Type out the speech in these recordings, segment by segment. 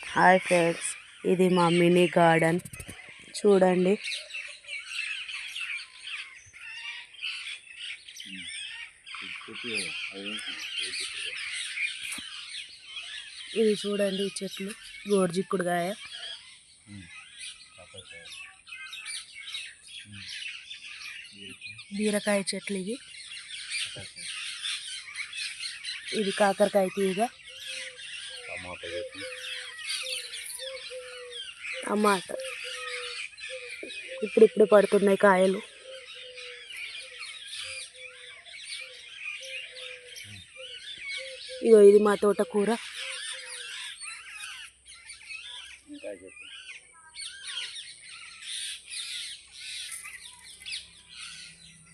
Hi friends ఇది మా mini garden. చూడండి. ఇది చూడండి ఈ చెట్లు గోర్జిక్కుడుగాయ. బీరకాయ చెట్లు ఇవి. ఇది కాకరకాయ తీగ. టమాటా ఇప్పుడు ఇప్పుడు పడుతున్నాయి కాయలు. ఇదో ఇది మా తోటకూర.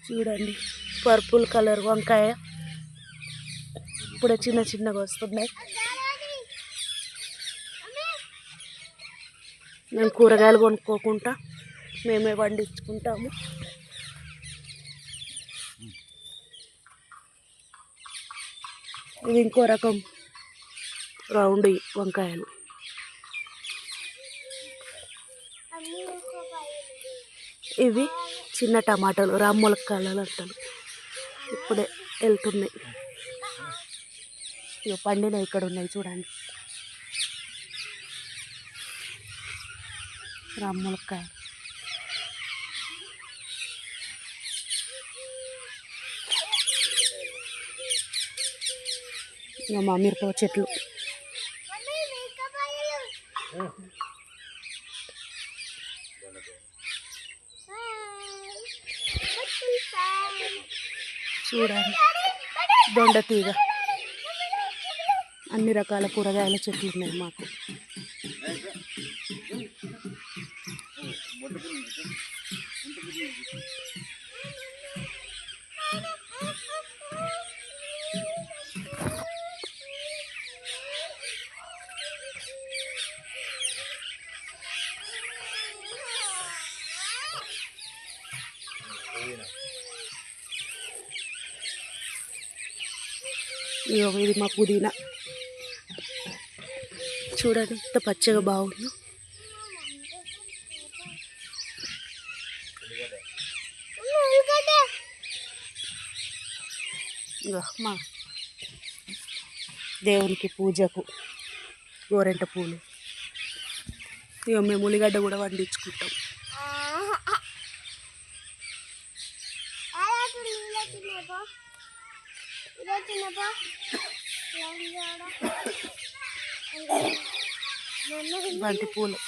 చూడండి పర్పుల్ కలర్ వంకాయ. ఇప్పుడు చిన్న చిన్నగా వస్తున్నాయి. మేము కూరగాయలు కొనుక్కోకుండా మేమే పండించుకుంటాము ఇది ఇంకో రకం రౌండ్ వంకాయలు. ఇవి చిన్న టమాటాలు రామ్ములక్కాయలు అంటారు. ఇప్పుడే వెళ్తున్నాయి. ఇక పండిన ఇక్కడ ఉన్నాయి చూడండి. రామ్ములక్కాయ ఇక మా మిరప చెట్లు. చూడాలి దొండ తీగ. అన్ని రకాల కూరగాయల చెట్లు ఉన్నాయి మాకు. ఇగో ఇది మా పుదీనా. చూడండి ఎంత పచ్చగా బాగుంది. మా దేవునికి పూజకు గోరెంట పూలు. ఇక మేము ఉల్లిగడ్డ కూడా పండించుకుంటాం బంతి పూలు.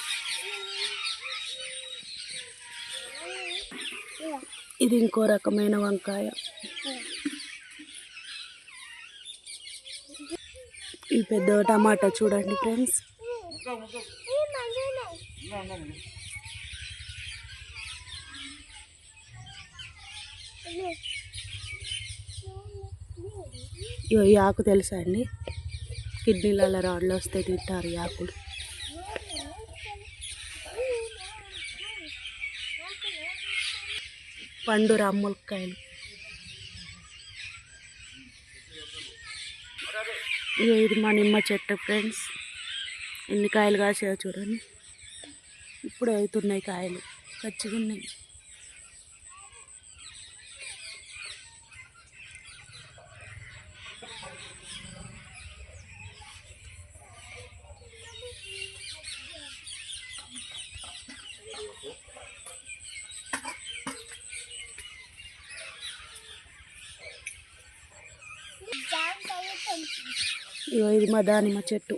ఇది ఇంకో రకమైన వంకాయ. ఈ పెద్ద టమాటా చూడండి ఫ్రెండ్స్ ఇగో ఈ ఆకు తెలుసా అండి? కిడ్నీలలో రాళ్ళు వస్తే తింటారు ఈ ఆకులు. పండు రామ్ములకాయలు. ఇగో ఇది మా నిమ్మ చెట్టు ఫ్రెండ్స్. ఎన్ని కాయలు కాసాయో చూడండి. ఇప్పుడు అవుతున్నాయి కాయలు. ఖచ్చిగా ఉన్నాయి ఇగో ఇది మా దానిమ్మ చెట్టు.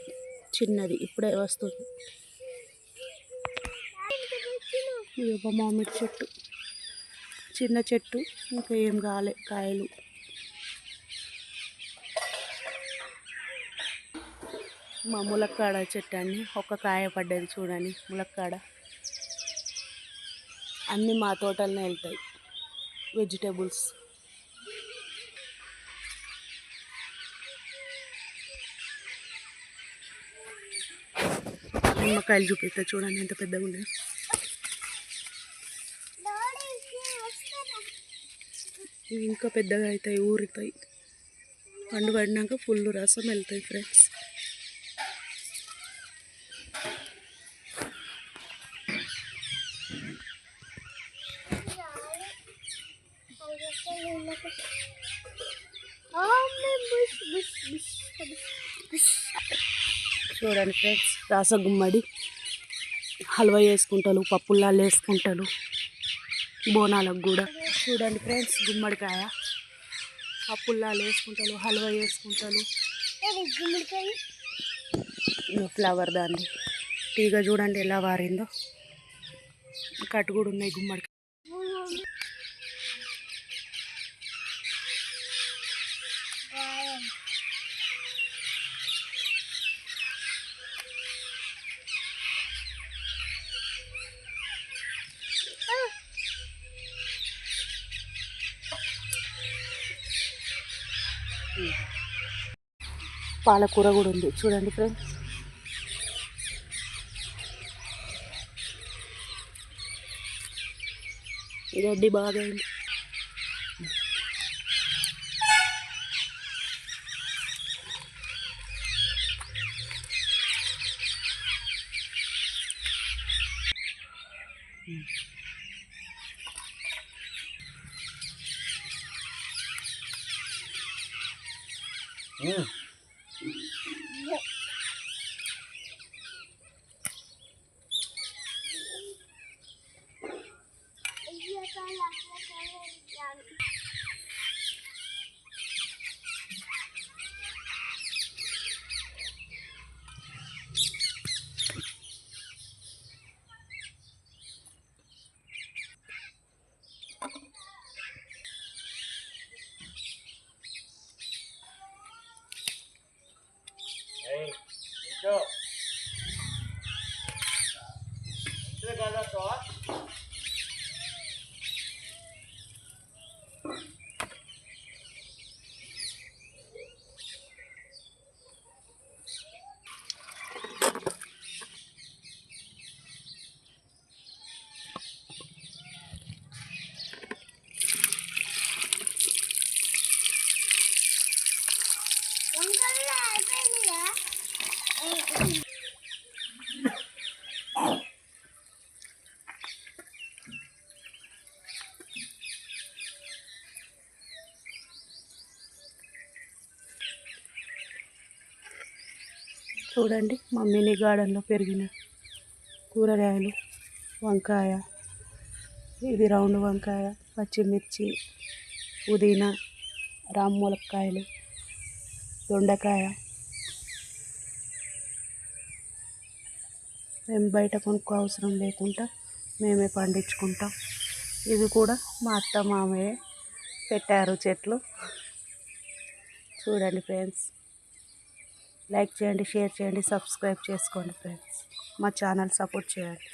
చిన్నది. ఇప్పుడే వస్తుంది. ఇగో మా మామిడి చెట్టు. చిన్న చెట్టు. ఇంకా ఏం కాలే. కాయలు. మా ములక్కాడ చెట్టు అండి. ఒక కాయ పడ్డది చూడండి. ములక్కాడ. అన్నీ మా తోటలనే వెళ్తాయి. వెజిటేబుల్స్. నిమ్మకాయలు చూపిస్తా చూడండి ఎంత పెద్దగా ఉన్నాయి. ఇవి ఇంకా పెద్దగా అవుతాయి ఊరుతాయి పండు పడినాక ఫుల్ రసం వెళ్తాయి ఫ్రెండ్స్. చూడండి ఫ్రెండ్స్ రాసగుమ్మడి. హల్వా వేసుకుంటారు పప్పుల్లా వేసుకుంటారు బోనాలకు కూడా. చూడండి ఫ్రెండ్స్ గుమ్మడికాయ. పప్పుల్లా వేసుకుంటారు హల్వా వేసుకుంటారు ఫ్లవర్ దాన్ని తీగ చూడండి ఎలా వారిందో. కట్టు కూడా ఉన్నాయి గుమ్మడికాయ పాలకూర కూడా ఉంది చూడండి ఫ్రెండ్స్ గడ్డి బాగా అయింది shot చూడండి మా మినీ గార్డెన్లో పెరిగిన కూరగాయలు వంకాయ ఇది రౌండ్ వంకాయ పచ్చిమిర్చి పుదీనా రామ్మూలకాయలు దొండకాయ. మేము బయట కొనుక్కో అవసరం లేకుండా మేమే పండించుకుంటాం. ఇవి కూడా మా అత్త మామయ్య పెట్టారు చెట్లు. చూడండి ఫ్రెండ్స్. లైక్ చేయండి షేర్ చేయండి సబ్స్క్రైబ్ చేసుకోండి ఫ్రెండ్స్. మా ఛానల్ సపోర్ట్ చేయండి.